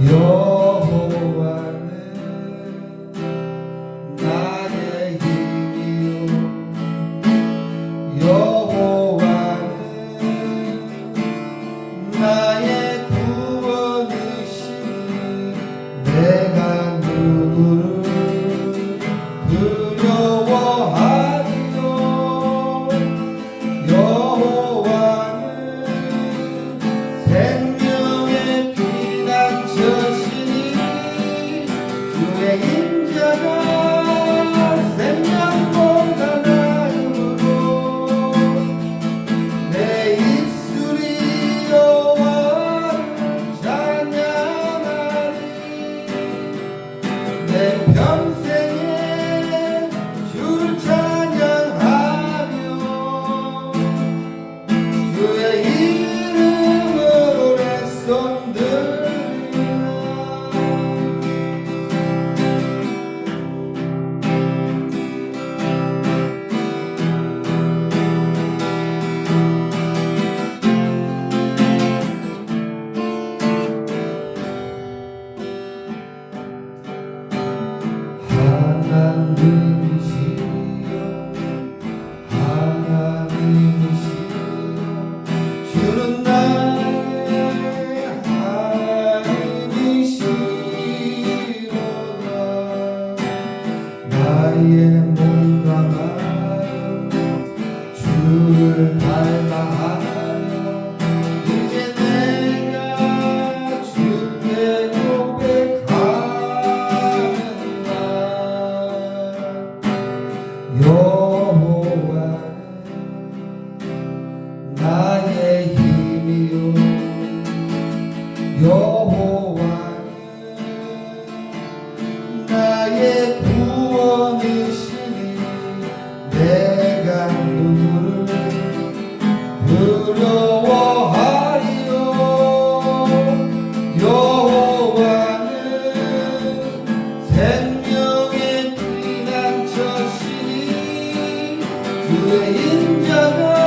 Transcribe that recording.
여 나의 여호와는 나의 구원이시니 내가 누구를 두려워하리요? 여호와는 생명의 피난처시니 그의 인자가